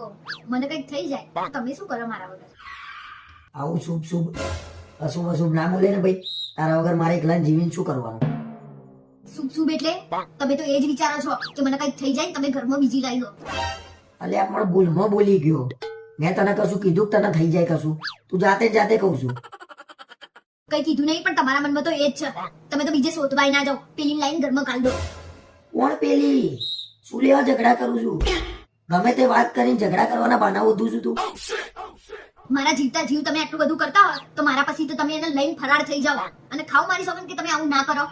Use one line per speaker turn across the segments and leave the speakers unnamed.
કહું. મને કંઈક થઈ જાય તમે શું કરો મારા વગર?
આવું શુભ શુભ અશુભ અશુભ ના બોલે ને ભાઈ તારા વગર મારે એકલા જીવીને શું કરવાનું?
શુભ શુભ એટલે તમે તો એ જ વિચારો છો કે મને કંઈક થઈ જાય તમે ઘરમાં બીજી લાવી લો
અલ્યા પણ ભૂલમાં બોલી ગયો. મેં તને કશું કીધું કે તને થઈ જાય કશું? તું જાતે જાતે કહું છું.
કઈ કીધું નહીં પણ તમારા મનમાં તો એ જ છે. તમે તો બીજે શોધવાય ના જાઓ. પેલી લાઈન ઘરમાં કાઢ દો.
કોણ પેલી? શું લેવા ઝઘડા કરું છું? ગમે તે વાત કરીને ઝઘડા કરવાના બાના વધુ છું તું.
મારા જીવતા જીવ તમે આટલું બધું કરતા હોય તો મારા પછી તો તમે એને લઈને ફરાર થઈ જાઓ. અને ખાવ મારી સોગન કે તમે આવું ના કરો?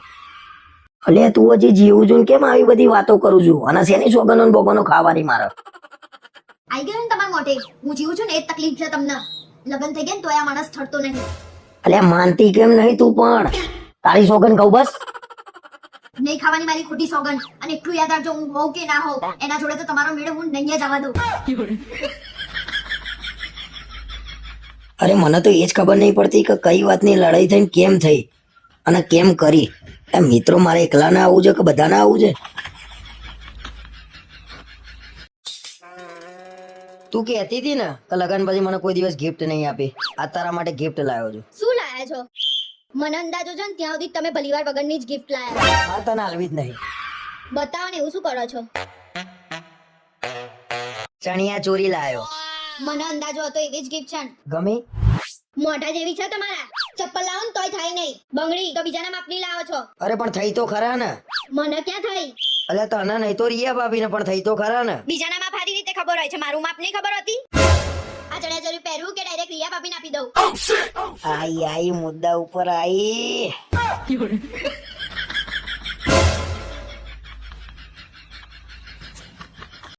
અલે તું હજી જીવું છું કેમ આવી બધી વાતો કરું છું? અને શેની સોગનો ભોગનો ખાવાની મારે?
આઈ ગયો ને તમારા મોઢે? હું જીવું છું ને એ તકલીફ છે તમને. લગન થઈ ગયા ને તોય આ માણસ ઠરતો નહીં.
અલે માનતી કેમ નહીં તું પણ? તારી સોગન કહું બસ.
નહીં ખાવાની મારી ખોટી સોગંદ. અને એટલું યાદ રાખજો હું હોઉં કે ના હોઉં એના જોડે તો તમારો મેળો હું નહીં જ આવવા દઉં.
અરે મને તો એ જ ખબર નહીં પડતી કે કઈ વાતની લડાઈ થઈને કેમ થઈ અને કેમ કરી. એ મિત્રો મારે એકલા ના આવવું છે કે બધા ના આવવું છે? તું કહેતી હતી ને કે લગન પછી મને કોઈ દિવસ ગિફ્ટ નહીં આપી. આ તારા માટે ગિફ્ટ લાવ્યો છું.
શું લાયા છો? મને અંદાજો છે ને ત્યાં સુધી તમે ભલીવાર વગરની જ ગિફ્ટ લાયા.
હા તને હાલવી જ નહીં.
બતાવો ને એવું શું કરો છો?
ચણિયા ચોરી લાયો.
મને અંદાજો હતો એવી જ ગિફ્ટ છે ને.
ગમી?
મોઢા જેવી છે તમારા? ચપ્પલ લાવો ને તોય થાય નહીં. બંગડી તો બીજાના માપની લાવો છો.
અરે પણ થઈ તો ખરા ને.
મને ક્યાં થઈ?
અલ્યા તને નહીં તો રિયા ભાભીને પણ થઈ તો ખરા ને.
બીજાના માપ સારી રીતે ખબર હોય છે. મારું માપ નહીં ખબર હતી? આ ચણિયા પહેરવું કે ડાયરેક્ટ રિયા ભાભીને આપી દઉં?
આઈ આઈ મુદ્દા ઉપર આઈ.